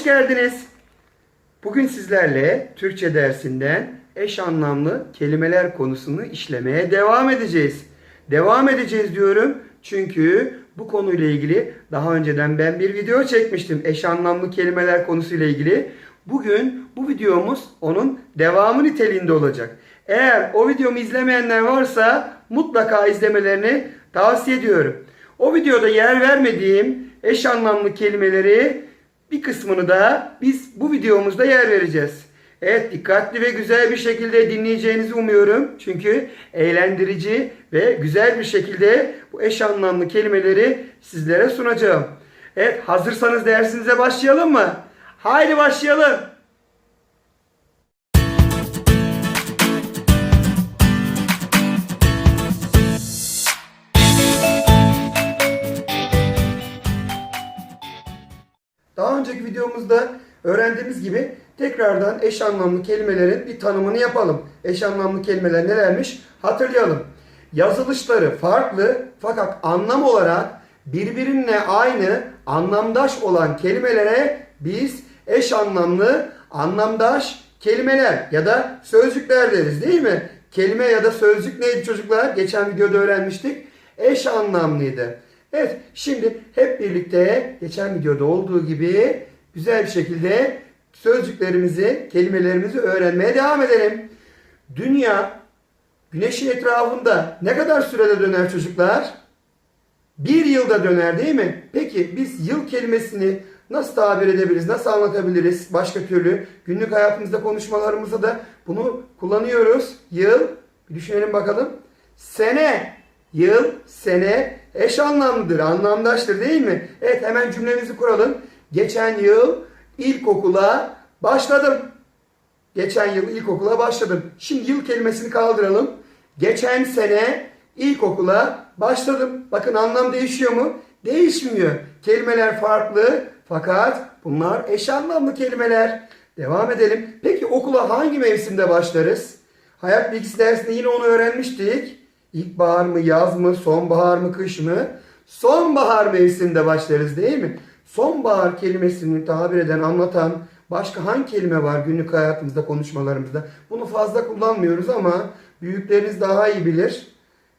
Hoş geldiniz. Bugün sizlerle Türkçe dersinden eş anlamlı kelimeler konusunu işlemeye devam edeceğiz. Devam edeceğiz diyorum çünkü bu konuyla ilgili daha önceden ben bir video çekmiştim eş anlamlı kelimeler konusuyla ilgili. Bugün bu videomuz onun devamı niteliğinde olacak. Eğer o videomu izlemeyenler varsa mutlaka izlemelerini tavsiye ediyorum. O videoda yer vermediğim eş anlamlı kelimeleri bir kısmını da biz bu videomuzda yer vereceğiz. Evet dikkatli ve güzel bir şekilde dinleyeceğinizi umuyorum. Çünkü eğlendirici ve güzel bir şekilde bu eş anlamlı kelimeleri sizlere sunacağım. Evet hazırsanız dersimize başlayalım mı? Haydi başlayalım. Önceki videomuzda öğrendiğimiz gibi tekrardan eş anlamlı kelimelerin bir tanımını yapalım. Eş anlamlı kelimeler nelermiş? Hatırlayalım. Yazılışları farklı fakat anlam olarak birbirine aynı anlamdaş olan kelimelere biz eş anlamlı, anlamdaş kelimeler ya da sözcükler deriz değil mi? Kelime ya da sözcük neydi çocuklar? Geçen videoda öğrenmiştik. Eş anlamlıydı. Evet şimdi hep birlikte geçen videoda olduğu gibi güzel bir şekilde sözcüklerimizi, kelimelerimizi öğrenmeye devam edelim. Dünya güneşin etrafında ne kadar sürede döner çocuklar? Bir yılda döner değil mi? Peki biz yıl kelimesini nasıl tabir edebiliriz, nasıl anlatabiliriz başka türlü? Günlük hayatımızda konuşmalarımızda da bunu kullanıyoruz. Yıl, bir düşünelim bakalım. Sene, yıl, sene eş anlamlıdır, anlamdaştır değil mi? Evet hemen cümlemizi kuralım. Geçen yıl ilkokula başladım. Geçen yıl ilkokula başladım. Şimdi yıl kelimesini kaldıralım. Geçen sene ilkokula başladım. Bakın anlam değişiyor mu? Değişmiyor. Kelimeler farklı fakat bunlar eş anlamlı kelimeler. Devam edelim. Peki okula hangi mevsimde başlarız? Hayat bilgisi dersinde yine onu öğrenmiştik. İlkbahar mı, yaz mı, sonbahar mı, kış mı? Sonbahar mevsiminde başlarız değil mi? Sonbahar kelimesini tabir eden, anlatan başka hangi kelime var günlük hayatımızda, konuşmalarımızda? Bunu fazla kullanmıyoruz ama büyükleriniz daha iyi bilir.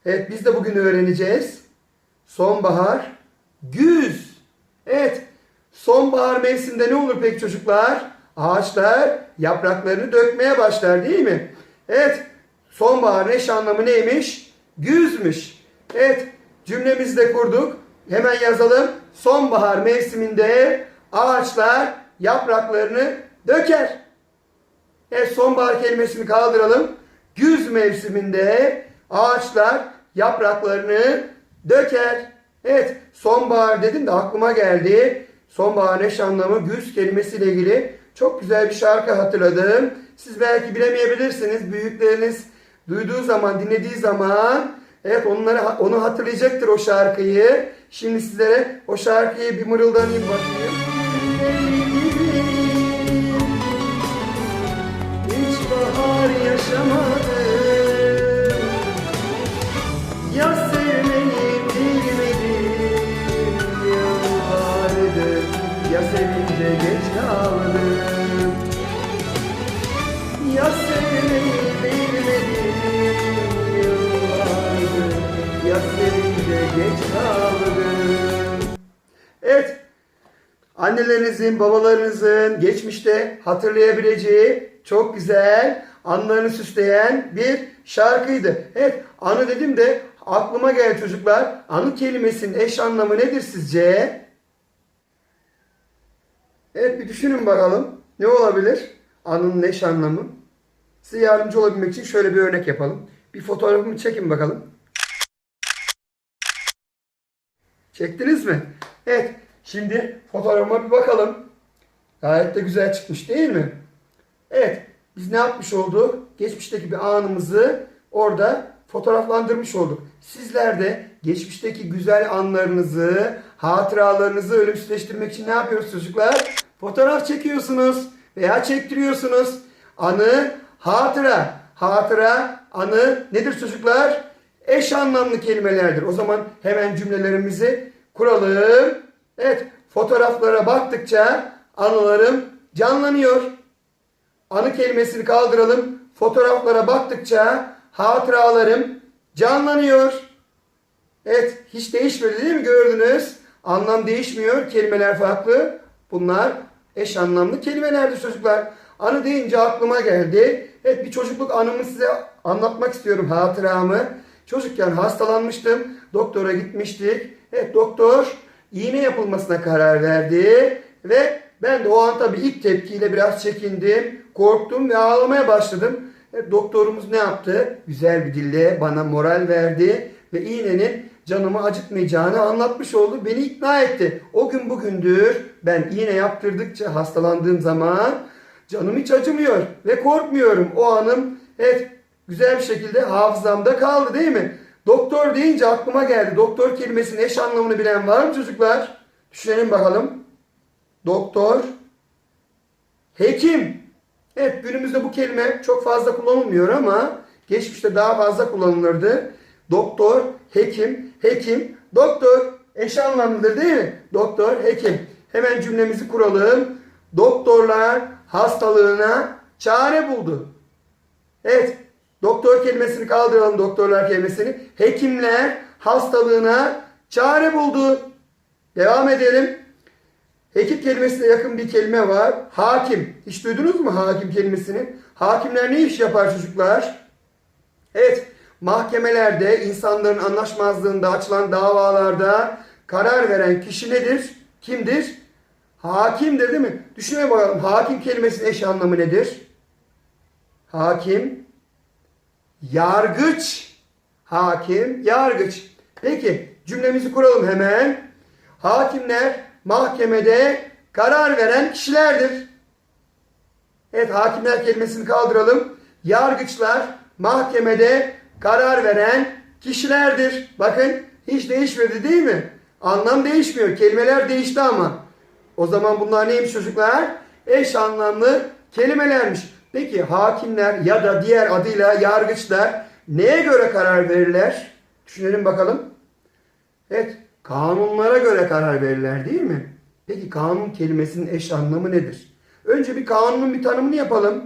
Evet biz de bugün öğreneceğiz. Sonbahar, güz. Evet, sonbahar mevsiminde ne olur peki çocuklar? Ağaçlar yapraklarını dökmeye başlar değil mi? Evet, sonbaharın eş anlamı neymiş? Güzmüş. Evet, cümlemizi de kurduk. Hemen yazalım. Sonbahar mevsiminde ağaçlar yapraklarını döker. Evet, sonbahar kelimesini kaldıralım. Güz mevsiminde ağaçlar yapraklarını döker. Evet, sonbahar dedim de aklıma geldi. Sonbahar eş anlamı güz kelimesiyle ilgili çok güzel bir şarkı hatırladım. Siz belki bilemeyebilirsiniz. Büyükleriniz duyduğu zaman, dinlediği zaman evet onları onu hatırlayacaktır o şarkıyı. Şimdi sizlere o şarkıyı bir mırıldanayım bakayım. Hiç bahar yaşamadım. Annelerinizin, babalarınızın geçmişte hatırlayabileceği çok güzel anlarını süsleyen bir şarkıydı. Evet, anı dedim de aklıma geldi çocuklar. Anı kelimesinin eş anlamı nedir sizce? Evet, bir düşünün bakalım. Ne olabilir? Anının eş anlamı. Size yardımcı olabilmek için şöyle bir örnek yapalım. Bir fotoğrafımı çekin bakalım. Çektiniz mi? Evet. Şimdi fotoğrafıma bir bakalım. Gayet de güzel çıkmış değil mi? Evet. Biz ne yapmış olduk? Geçmişteki bir anımızı orada fotoğraflandırmış olduk. Sizler de geçmişteki güzel anlarınızı, hatıralarınızı ölümsüzleştirmek için ne yapıyorsunuz çocuklar? Fotoğraf çekiyorsunuz veya çektiriyorsunuz. Anı, hatıra. Hatıra, anı nedir çocuklar? Eş anlamlı kelimelerdir. O zaman hemen cümlelerimizi kuralım. Evet, fotoğraflara baktıkça anılarım canlanıyor. Anı kelimesini kaldıralım. Fotoğraflara baktıkça hatıralarım canlanıyor. Evet, hiç değişmedi değil mi? Gördünüz. Anlam değişmiyor. Kelimeler farklı. Bunlar eş anlamlı kelimelerdir çocuklar. Anı deyince aklıma geldi. Evet, bir çocukluk anımı size anlatmak istiyorum. Hatıramı. Çocukken hastalanmıştım. Doktora gitmiştik. Evet, doktor iğne yapılmasına karar verdi. Ve ben de o an tabii ilk tepkiyle biraz çekindim. Korktum ve ağlamaya başladım. Evet, doktorumuz ne yaptı? Güzel bir dille bana moral verdi ve iğnenin canımı acıtmayacağını anlatmış oldu. Beni ikna etti. O gün bugündür ben iğne yaptırdıkça hastalandığım zaman canım hiç acımıyor ve korkmuyorum. O anım evet güzel bir şekilde hafızamda kaldı değil mi? Doktor deyince aklıma geldi. Doktor kelimesinin eş anlamını bilen var mı çocuklar? Düşünelim bakalım. Doktor, hekim. Evet günümüzde bu kelime çok fazla kullanılmıyor ama geçmişte daha fazla kullanılırdı. Doktor, hekim, hekim, doktor eş anlamlıdır değil mi? Doktor, hekim. Hemen cümlemizi kuralım. Doktorlar hastalığına çare buldu. Evet, doktor kelimesini kaldıralım doktorlar kelimesini. Hekimler hastalığına çare buldu. Devam edelim. Hekim kelimesine yakın bir kelime var. Hakim. Hiç duydunuz mu hakim kelimesini? Hakimler ne iş yapar çocuklar? Evet, mahkemelerde insanların anlaşmazlığında açılan davalarda karar veren kişi nedir? Kimdir? Hakimdir değil mi? Düşünelim bakalım. Hakim kelimesinin eş anlamı nedir? Hakim, yargıç. Hakim, yargıç. Peki cümlemizi kuralım hemen. Hakimler mahkemede karar veren kişilerdir. Evet hakimler kelimesini kaldıralım. Yargıçlar mahkemede karar veren kişilerdir. Bakın hiç değişmedi değil mi? Anlam değişmiyor. Kelimeler değişti ama. O zaman bunlar neymiş çocuklar? Eş anlamlı kelimelermiş. Peki hakimler ya da diğer adıyla yargıçlar neye göre karar verirler? Düşünelim bakalım. Evet, kanunlara göre karar verirler değil mi? Peki kanun kelimesinin eş anlamı nedir? Önce bir kanunun bir tanımını yapalım.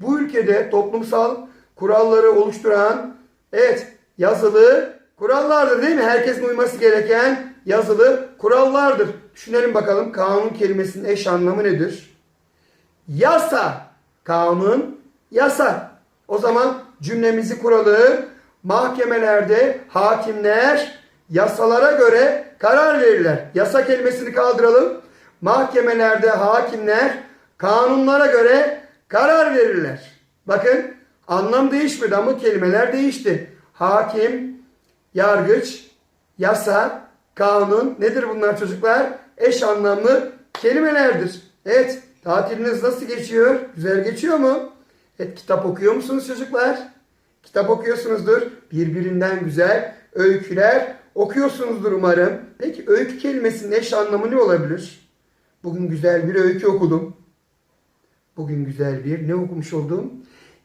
Bu ülkede toplumsal kuralları oluşturan, evet yazılı kurallardır değil mi? Herkesin uyması gereken yazılı kurallardır. Düşünelim bakalım kanun kelimesinin eş anlamı nedir? Yasa, kanun, yasa. O zaman cümlemizi kuralım. Mahkemelerde hakimler yasalara göre karar verirler. Yasa kelimesini kaldıralım. Mahkemelerde hakimler kanunlara göre karar verirler. Bakın anlam değişmedi ama kelimeler değişti. Hakim, yargıç, yasa, kanun nedir bunlar çocuklar? Eş anlamlı kelimelerdir. Evet tatiliniz nasıl geçiyor? Güzel geçiyor mu? Evet kitap okuyor musunuz çocuklar? Kitap okuyorsunuzdur. Birbirinden güzel öyküler okuyorsunuzdur umarım. Peki öykü kelimesinin eş anlamı ne olabilir? Bugün güzel bir öykü okudum. Bugün güzel bir ne okumuş oldum?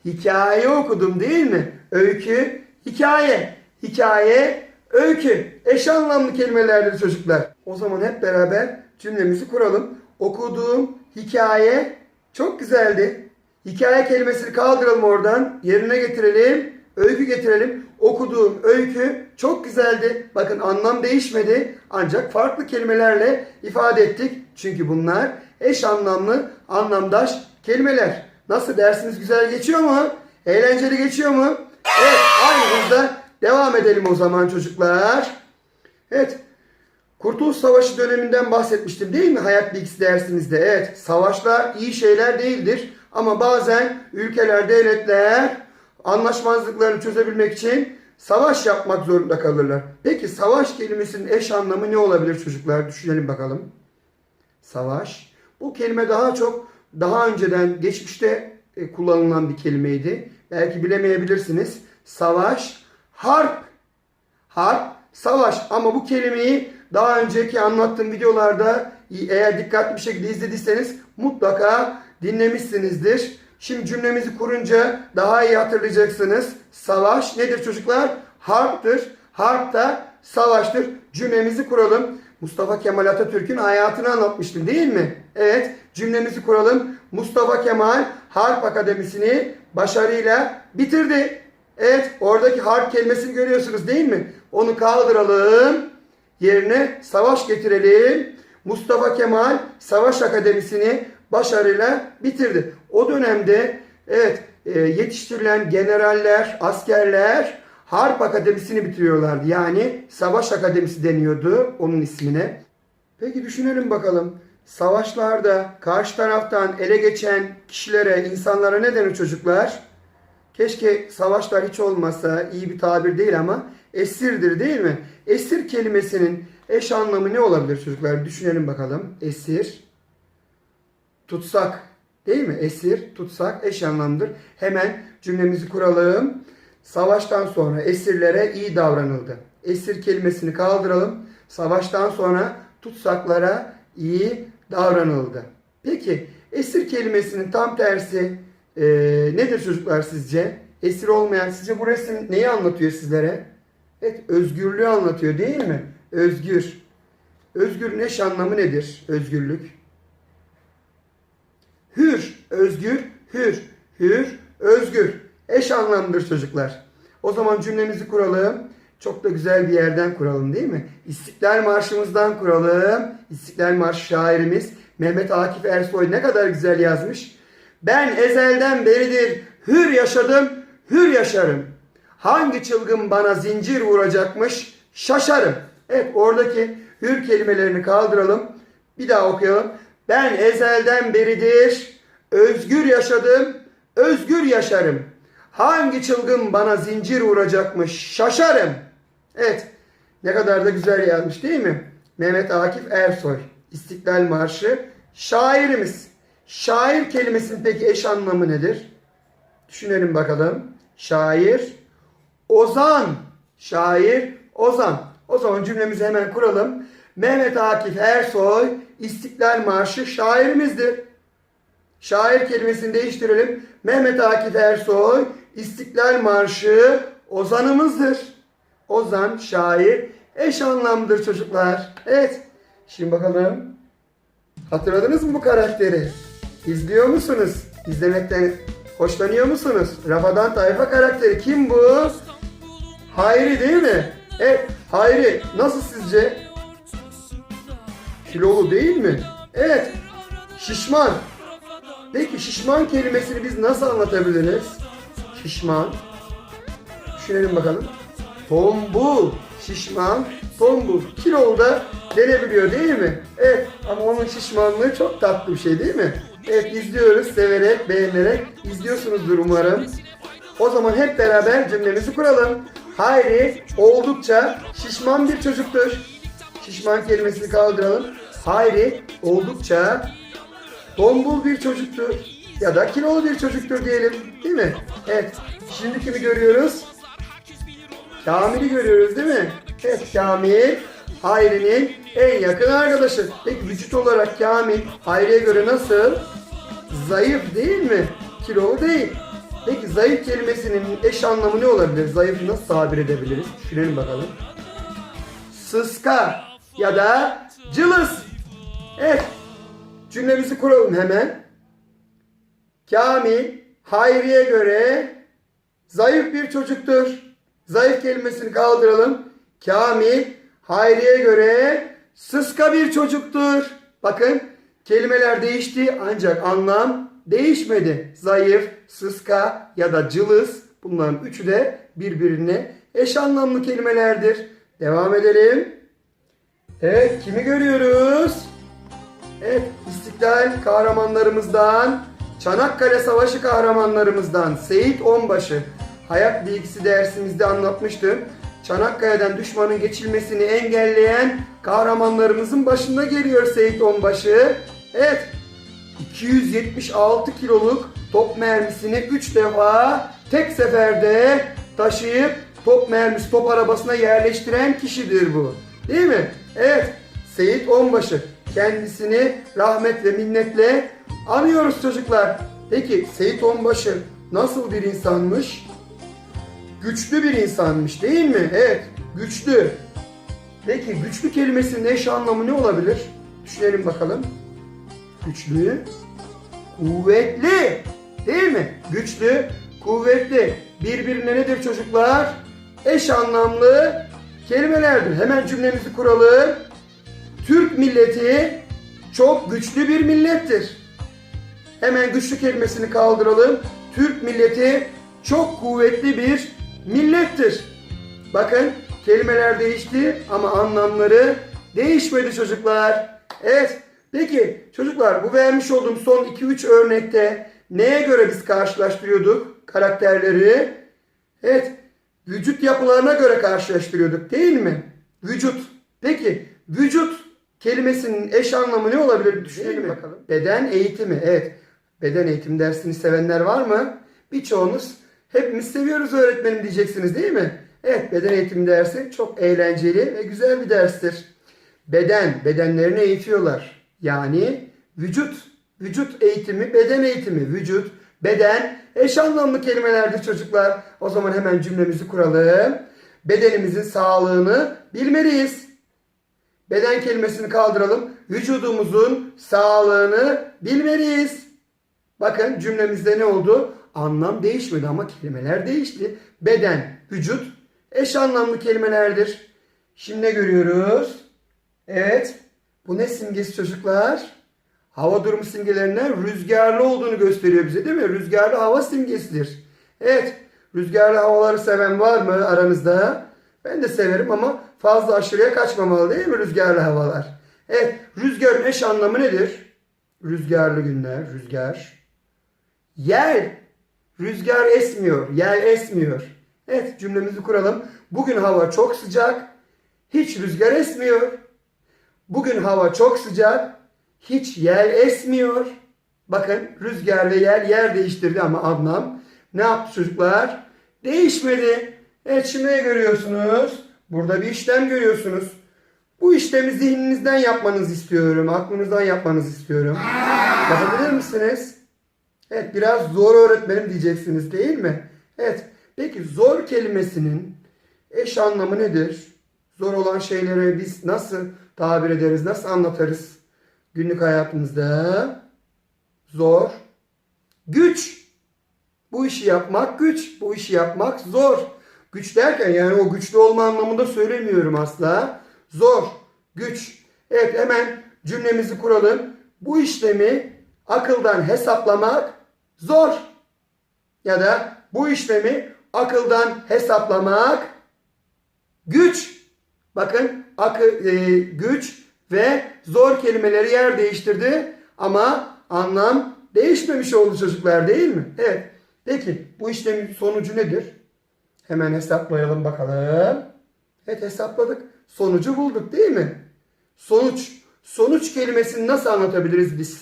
Hikaye okudum değil mi? Öykü, hikaye. Hikaye, öykü. Eş anlamlı kelimelerdir çocuklar. O zaman hep beraber cümlemizi kuralım. Okuduğum hikaye çok güzeldi. Hikaye kelimesini kaldıralım oradan. Yerine getirelim. Öykü getirelim. Okuduğum öykü çok güzeldi. Bakın anlam değişmedi. Ancak farklı kelimelerle ifade ettik. Çünkü bunlar eş anlamlı, anlamdaş kelimeler. Nasıl dersiniz güzel geçiyor mu? Eğlenceli geçiyor mu? Evet aynı hızda devam edelim o zaman çocuklar. Evet Kurtuluş Savaşı döneminden bahsetmiştim değil mi hayat bilgisi dersimizde? Evet, savaşlar iyi şeyler değildir. Ama bazen ülkeler, devletler anlaşmazlıklarını çözebilmek için savaş yapmak zorunda kalırlar. Peki savaş kelimesinin eş anlamı ne olabilir çocuklar? Düşünelim bakalım. Savaş. Bu kelime daha çok daha önceden geçmişte e, kullanılan bir kelimeydi. Belki bilemeyebilirsiniz. Savaş, harp. Harp, savaş. Ama bu kelimeyi daha önceki anlattığım videolarda eğer dikkatli bir şekilde izlediyseniz mutlaka dinlemişsinizdir. Şimdi cümlemizi kurunca daha iyi hatırlayacaksınız. Savaş nedir çocuklar? Harptır. Harp da savaştır. Cümlemizi kuralım. Mustafa Kemal Atatürk'ün hayatını anlatmıştım değil mi? Evet cümlemizi kuralım. Mustafa Kemal Harp Akademisi'ni başarıyla bitirdi. Evet oradaki harp kelimesini görüyorsunuz değil mi? Onu kaldıralım. Yerine savaş getirelim. Mustafa Kemal Savaş Akademisi'ni başarıyla bitirdi. O dönemde evet e, yetiştirilen generaller, askerler Harp Akademisi'ni bitiriyorlardı. Yani Savaş Akademisi deniyordu onun ismine. Peki düşünelim bakalım. Savaşlarda karşı taraftan ele geçen kişilere, insanlara ne denir çocuklar? Keşke savaşlar hiç olmasa iyi bir tabir değil ama esirdir değil mi? Esir kelimesinin eş anlamı ne olabilir çocuklar? Düşünelim bakalım. Esir, tutsak değil mi? Esir, tutsak eş anlamdır. Hemen cümlemizi kuralım. Savaştan sonra esirlere iyi davranıldı. Esir kelimesini kaldıralım. Savaştan sonra tutsaklara iyi davranıldı. Peki esir kelimesinin tam tersi e, nedir çocuklar sizce? Esir olmayan sizce bu resim neyi anlatıyor sizlere? Evet özgürlüğü anlatıyor değil mi? Özgür. Özgürün eş anlamı nedir? Özgürlük. Hür, özgür, hür, hür, özgür. Eş anlamlıdır çocuklar. O zaman cümlemizi kuralım. Çok da güzel bir yerden kuralım değil mi? İstiklal Marşımızdan kuralım. İstiklal Marşı şairimiz Mehmet Akif Ersoy ne kadar güzel yazmış. Ben ezelden beridir hür yaşadım, hür yaşarım. Hangi çılgın bana zincir vuracakmış şaşarım. Evet oradaki hür kelimelerini kaldıralım. Bir daha okuyalım. Ben ezelden beridir özgür yaşadım, özgür yaşarım. Hangi çılgın bana zincir vuracakmış şaşarım. Evet ne kadar da güzel yazmış değil mi? Mehmet Akif Ersoy. İstiklal Marşı şairimiz. Şair kelimesinin peki eş anlamı nedir? Düşünelim bakalım. Şair, ozan. Şair, ozan. O zaman cümlemizi hemen kuralım. Mehmet Akif Ersoy İstiklal Marşı şairimizdir. Şair kelimesini değiştirelim. Mehmet Akif Ersoy İstiklal Marşı ozanımızdır. Ozan, şair eş anlamdır çocuklar. Evet. Şimdi bakalım. Hatırladınız mı bu karakteri? İzliyor musunuz? İzlemekten hoşlanıyor musunuz? Rafadan Tayfa karakteri kim bu? Hayri değil mi? Evet. Hayri nasıl sizce? Kilolu değil mi? Evet. Şişman. Peki şişman kelimesini biz nasıl anlatabiliriz? Şişman. Düşünelim bakalım. Tombul. Şişman. Tombul. Kilolu da denebiliyor değil mi? Evet ama onun şişmanlığı çok tatlı bir şey değil mi? Evet izliyoruz severek, beğenerek. izliyorsunuzdur umarım. O zaman hep beraber cümlemizi kuralım. Hayri oldukça şişman bir çocuktur. Şişman kelimesini kaldıralım. Hayri oldukça tombul bir çocuktur. Ya da kilolu bir çocuktur diyelim. Değil mi? Evet. Şimdi kimi görüyoruz? Kamil'i görüyoruz değil mi? Evet Kamil Hayri'nin en yakın arkadaşı. Peki vücut olarak Kamil Hayri'ye göre nasıl? Zayıf değil mi? Kilolu değil. Peki zayıf kelimesinin eş anlamı ne olabilir? Zayıfı nasıl tabir edebiliriz? Düşünelim bakalım. Sıska ya da cılız. Evet. Cümlemizi kuralım hemen. Kamil Hayri'ye göre zayıf bir çocuktur. Zayıf kelimesini kaldıralım. Kamil Hayri'ye göre sıska bir çocuktur. Bakın kelimeler değişti ancak anlam değişmedi. Zayıf, sıska ya da cılız bunların üçü de birbirine eş anlamlı kelimelerdir. Devam edelim. Evet kimi görüyoruz? Evet İstiklal kahramanlarımızdan Çanakkale Savaşı kahramanlarımızdan Seyit Onbaşı hayat bilgisi dersimizde anlatmıştım. Çanakkale'den düşmanın geçilmesini engelleyen kahramanlarımızın başında geliyor Seyit Onbaşı. Evet, 276 kiloluk top mermisini 3 defa tek seferde taşıyıp top mermisi top arabasına yerleştiren kişidir bu. Değil mi? Evet. Seyit Onbaşı. Kendisini rahmet ve minnetle anıyoruz çocuklar. Peki Seyit Onbaşı nasıl bir insanmış? Güçlü bir insanmış değil mi? Evet. Güçlü. Peki güçlü kelimesinin eş anlamı ne olabilir? Düşünelim bakalım. Güçlü, kuvvetli. Değil mi? Güçlü, kuvvetli. Birbirine nedir çocuklar? Eş anlamlı kelimelerdir. Hemen cümlemizi kuralım. Türk milleti çok güçlü bir millettir. Hemen güçlü kelimesini kaldıralım. Türk milleti çok kuvvetli bir millettir. Bakın kelimeler değişti ama anlamları değişmedi çocuklar. Evet. Peki çocuklar bu vermiş olduğum son 2-3 örnekte neye göre biz karşılaştırıyorduk karakterleri? Evet. Vücut yapılarına göre karşılaştırıyorduk değil mi? Vücut. Peki vücut kelimesinin eş anlamı ne olabilir düşünelim bakalım. Beden eğitimi. Evet. Beden eğitim dersini sevenler var mı? Birçoğunuz hepimiz seviyoruz öğretmenim diyeceksiniz değil mi? Evet beden eğitimi dersi çok eğlenceli ve güzel bir derstir. Beden, bedenlerini eğitiyorlar. Yani vücut, vücut eğitimi, beden eğitimi, vücut, beden eş anlamlı kelimelerdir çocuklar. O zaman hemen cümlemizi kuralım. Bedenimizin sağlığını bilmeliyiz. Beden kelimesini kaldıralım. Vücudumuzun sağlığını bilmeliyiz. Bakın cümlemizde ne oldu? Anlam değişmedi ama kelimeler değişti. Beden, vücut eş anlamlı kelimelerdir. Şimdi ne görüyoruz? Evet. Bu ne simgesi çocuklar? Hava durumu simgelerinden rüzgarlı olduğunu gösteriyor bize değil mi? Rüzgarlı hava simgesidir. Evet. Rüzgarlı havaları seven var mı aranızda? Ben de severim ama fazla aşırıya kaçmamalı değil mi rüzgarlı havalar? Evet. Rüzgarın eş anlamı nedir? Rüzgarlı günler, rüzgar. Yel. Rüzgar esmiyor, yel esmiyor. Evet cümlemizi kuralım. Bugün hava çok sıcak, hiç rüzgar esmiyor. Bugün hava çok sıcak, hiç yel esmiyor. Bakın rüzgar ve yel yer değiştirdi ama anlam ne yaptı çocuklar? Değişmedi. Evet şimdi ne görüyorsunuz? Burada bir işlem görüyorsunuz. Bu işlemi zihninizden yapmanızı istiyorum. Aklınızdan yapmanızı istiyorum. Yapabilir misiniz? Evet biraz zor öğretmenim diyeceksiniz değil mi? Evet. Peki zor kelimesinin eş anlamı nedir? Zor olan şeyleri biz nasıl tabir ederiz, nasıl anlatırız günlük hayatımızda? Zor. Güç. Bu işi yapmak güç. Bu işi yapmak zor. Güç derken yani o güçlü olma anlamında söylemiyorum asla. Zor. Güç. Evet hemen cümlemizi kuralım. Bu işlemi akıldan hesaplamak zor. Ya da bu işlemi akıldan hesaplamak güç. Bakın akıl, e, güç ve zor kelimeleri yer değiştirdi ama anlam değişmemiş oldu çocuklar değil mi? Evet. Peki bu işlemin sonucu nedir? Hemen hesaplayalım bakalım. Evet hesapladık. Sonucu bulduk değil mi? Sonuç. Sonuç kelimesini nasıl anlatabiliriz biz?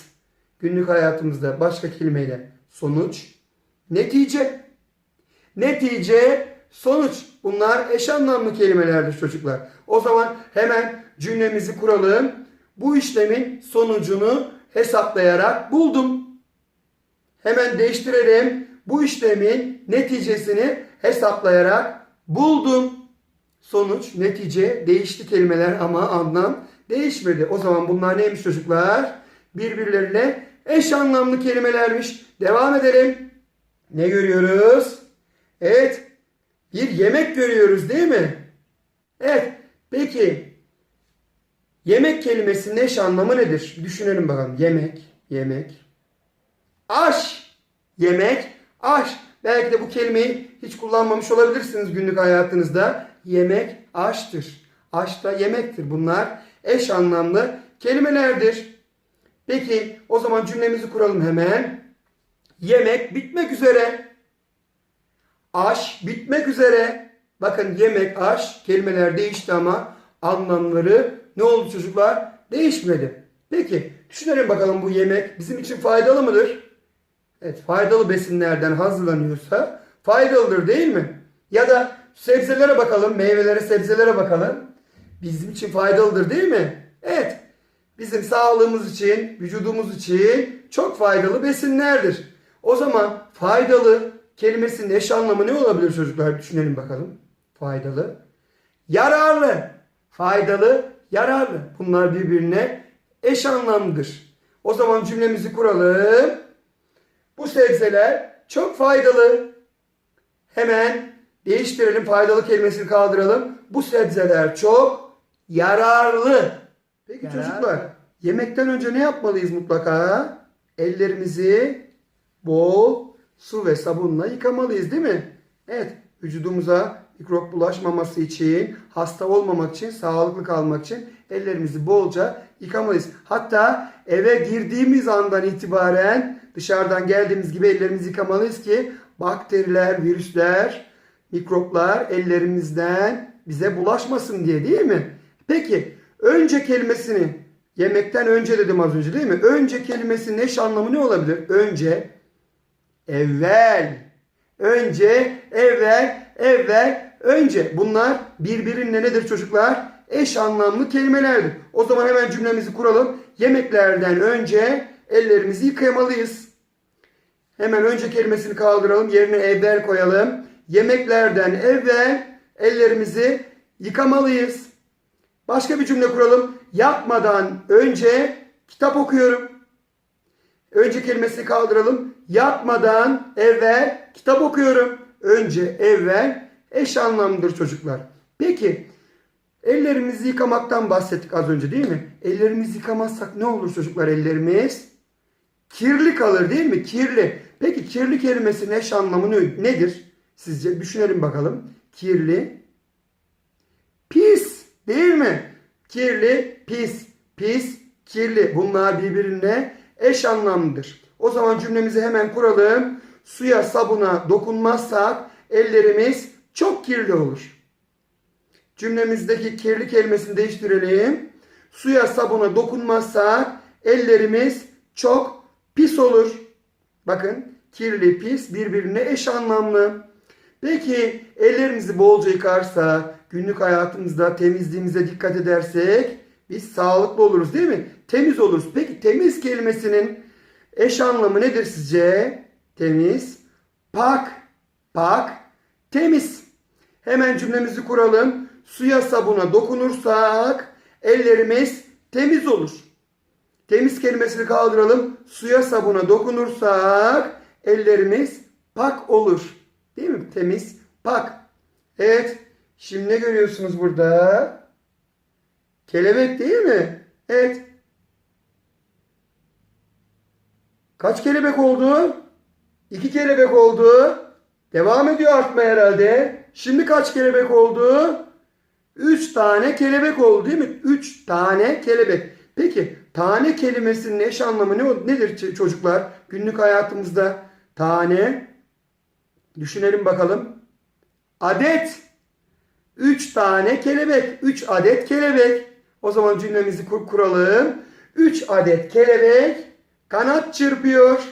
Günlük hayatımızda başka kelimeyle. Sonuç. Netice. Netice, sonuç. Bunlar eş anlamlı kelimelerdir çocuklar. O zaman hemen cümlemizi kuralım. Bu işlemin sonucunu hesaplayarak buldum. Hemen değiştirelim. Bu işlemin neticesini hesaplayarak buldum. Sonuç, netice değişti kelimeler ama anlam değişmedi. O zaman bunlar neymiş çocuklar? Birbirlerine eş anlamlı kelimelermiş. Devam edelim. Ne görüyoruz? Evet. Bir yemek görüyoruz değil mi? Evet. Peki. Yemek kelimesinin eş anlamı nedir? Düşünelim bakalım. Yemek, yemek. Aş, yemek, aş. Belki de bu kelimeyi hiç kullanmamış olabilirsiniz günlük hayatınızda. Yemek, aştır. Aş da yemektir. Bunlar eş anlamlı kelimelerdir. Peki o zaman cümlemizi kuralım hemen. Yemek bitmek üzere. Aş bitmek üzere. Bakın yemek, aş kelimeler değişti ama anlamları ne oldu çocuklar? Değişmedi. Peki düşünelim bakalım bu yemek bizim için faydalı mıdır? Evet faydalı besinlerden hazırlanıyorsa faydalıdır değil mi? Ya da sebzelere bakalım, meyvelere, sebzelere bakalım. Bizim için faydalıdır değil mi? Evet. Bizim sağlığımız için, vücudumuz için çok faydalı besinlerdir. O zaman faydalı kelimesinin eş anlamı ne olabilir çocuklar? Düşünelim bakalım. Faydalı. Yararlı. Faydalı, yararlı. Bunlar birbirine eş anlamdır. O zaman cümlemizi kuralım. Bu sebzeler çok faydalı. Hemen değiştirelim faydalı kelimesini kaldıralım. Bu sebzeler çok yararlı. Peki Yararlı. çocuklar yemekten önce ne yapmalıyız mutlaka? Ellerimizi bol su ve sabunla yıkamalıyız değil mi? Evet vücudumuza mikrop bulaşmaması için, hasta olmamak için, sağlıklı kalmak için ellerimizi bolca yıkamalıyız. Hatta eve girdiğimiz andan itibaren dışarıdan geldiğimiz gibi ellerimizi yıkamalıyız ki bakteriler, virüsler, mikroplar ellerimizden bize bulaşmasın diye değil mi? Peki önce kelimesini yemekten önce dedim az önce değil mi? Önce kelimesinin eş anlamı ne olabilir? Önce, evvel, önce, evvel, evvel, önce. Bunlar birbirine nedir çocuklar? Eş anlamlı kelimelerdir. O zaman hemen cümlemizi kuralım. Yemeklerden önce ellerimizi yıkamalıyız. Hemen önce kelimesini kaldıralım. Yerine evvel koyalım. Yemeklerden evvel ellerimizi yıkamalıyız. Başka bir cümle kuralım. Yapmadan önce kitap okuyorum. Önce kelimesini kaldıralım. Yapmadan evvel kitap okuyorum. Önce evvel eş anlamlıdır çocuklar. Peki ellerimizi yıkamaktan bahsettik az önce değil mi? Ellerimizi yıkamazsak ne olur çocuklar ellerimiz? Kirli kalır değil mi? Kirli. Peki kirli kelimesinin eş anlamı ne- nedir? Sizce düşünelim bakalım. Kirli. Pis değil mi? Kirli, pis, pis, kirli. Bunlar birbirine eş anlamlıdır. O zaman cümlemizi hemen kuralım. Suya, sabuna dokunmazsak ellerimiz çok kirli olur. Cümlemizdeki kirli kelimesini değiştirelim. Suya, sabuna dokunmazsak ellerimiz çok pis olur. Bakın kirli, pis birbirine eş anlamlı. Peki ellerimizi bolca yıkarsa, günlük hayatımızda temizliğimize dikkat edersek biz sağlıklı oluruz değil mi? Temiz oluruz. Peki temiz kelimesinin eş anlamı nedir sizce? Temiz, pak, pak, temiz. Hemen cümlemizi kuralım. Suya sabuna dokunursak ellerimiz temiz olur. Temiz kelimesini kaldıralım. Suya sabuna dokunursak ellerimiz pak olur. Değil mi? Temiz, pak. Evet. Şimdi ne görüyorsunuz burada? Kelebek değil mi? Evet. Kaç kelebek oldu? İki kelebek oldu. Devam ediyor artmaya herhalde. Şimdi kaç kelebek oldu? Üç tane kelebek oldu değil mi? Üç tane kelebek. Peki tane kelimesinin eş anlamı ne, nedir çocuklar? Günlük hayatımızda tane düşünelim bakalım. Adet. Üç tane kelebek. Üç adet kelebek. O zaman cümlemizi kur kuralım. Üç adet kelebek kanat çırpıyor.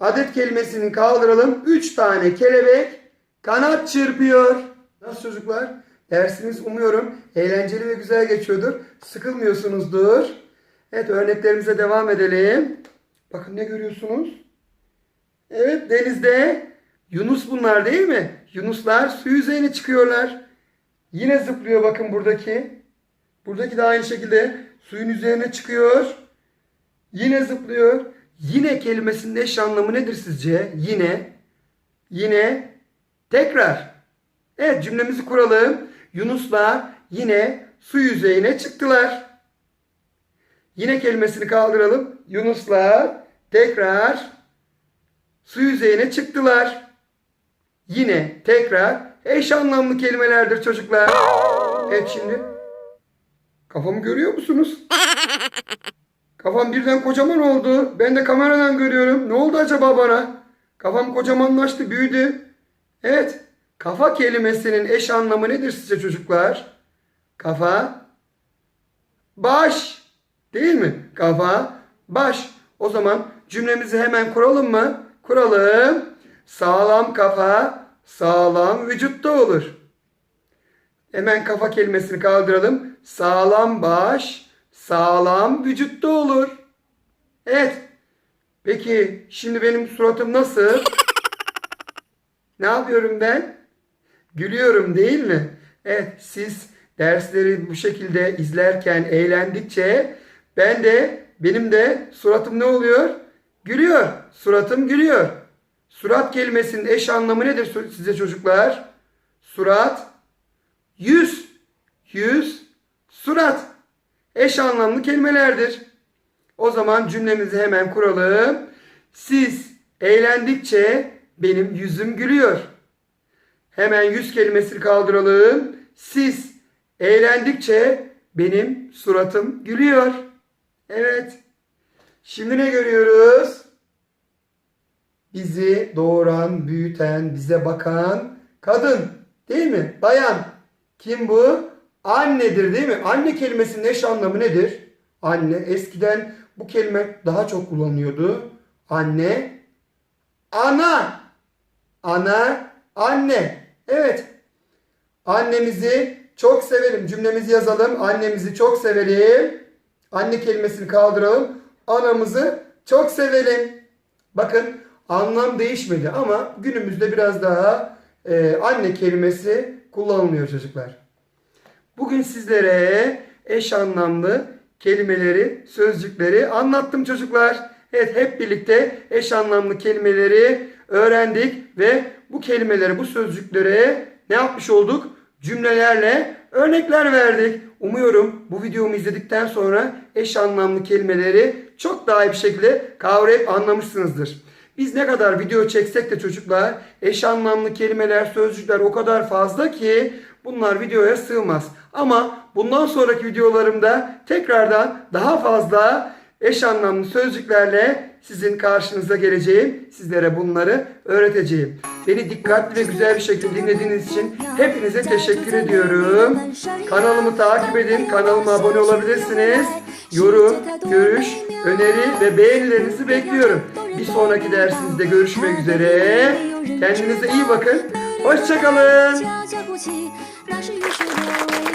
Adet kelimesini kaldıralım. Üç tane kelebek kanat çırpıyor. Nasıl çocuklar? Dersimiz umuyorum eğlenceli ve güzel geçiyordur. Sıkılmıyorsunuzdur. Evet örneklerimize devam edelim. Bakın ne görüyorsunuz? Evet denizde Yunus bunlar değil mi? Yunuslar su yüzeyine çıkıyorlar. Yine zıplıyor bakın buradaki. Buradaki de aynı şekilde suyun üzerine çıkıyor. Yine zıplıyor. Yine kelimesinin eş anlamı nedir sizce? Yine. Yine. Tekrar. Evet cümlemizi kuralım. Yunuslar yine su yüzeyine çıktılar. Yine kelimesini kaldıralım. Yunuslar tekrar su yüzeyine çıktılar. Yine tekrar eş anlamlı kelimelerdir çocuklar. Evet şimdi kafamı görüyor musunuz? Kafam birden kocaman oldu. Ben de kameradan görüyorum. Ne oldu acaba bana? Kafam kocamanlaştı, büyüdü. Evet. Kafa kelimesinin eş anlamı nedir sizce çocuklar? Kafa, baş. Değil mi? Kafa, baş. O zaman cümlemizi hemen kuralım mı? Kuralım. Sağlam kafa, sağlam vücutta olur. Hemen kafa kelimesini kaldıralım. Sağlam baş, sağlam vücutta olur. Evet. Peki şimdi benim suratım nasıl? Ne yapıyorum ben? Gülüyorum değil mi? Evet siz dersleri bu şekilde izlerken eğlendikçe ben de benim de suratım ne oluyor? Gülüyor. Suratım gülüyor. Surat kelimesinin eş anlamı nedir size çocuklar? Surat, yüz, yüz, surat. Eş anlamlı kelimelerdir. O zaman cümlemizi hemen kuralım. Siz eğlendikçe benim yüzüm gülüyor. Hemen yüz kelimesini kaldıralım. Siz eğlendikçe benim suratım gülüyor. Evet. Şimdi ne görüyoruz? Bizi doğuran, büyüten, bize bakan kadın. Değil mi? Bayan. Kim bu? Annedir değil mi? Anne kelimesinin eş anlamı nedir? Anne. Eskiden bu kelime daha çok kullanılıyordu. Anne. Ana. Ana. Anne. Evet. Annemizi çok sevelim. Cümlemizi yazalım. Annemizi çok sevelim. Anne kelimesini kaldıralım. Anamızı çok sevelim. Bakın anlam değişmedi ama günümüzde biraz daha e, anne kelimesi kullanılıyor çocuklar. Bugün sizlere eş anlamlı kelimeleri, sözcükleri anlattım çocuklar. Evet hep birlikte eş anlamlı kelimeleri öğrendik ve bu kelimeleri, bu sözcüklere ne yapmış olduk? Cümlelerle örnekler verdik. Umuyorum bu videomu izledikten sonra eş anlamlı kelimeleri çok daha iyi bir şekilde kavrayıp anlamışsınızdır. Biz ne kadar video çeksek de çocuklar eş anlamlı kelimeler, sözcükler o kadar fazla ki bunlar videoya sığmaz. Ama bundan sonraki videolarımda tekrardan daha fazla eş anlamlı sözcüklerle sizin karşınıza geleceğim. Sizlere bunları öğreteceğim. Beni dikkatli ve güzel bir şekilde dinlediğiniz için hepinize teşekkür ediyorum. Kanalımı takip edin. Kanalıma abone olabilirsiniz. Yorum, görüş, öneri ve beğenilerinizi bekliyorum. Bir sonraki dersimizde görüşmek üzere. Kendinize iyi bakın. Hoşçakalın. 那是雨水的味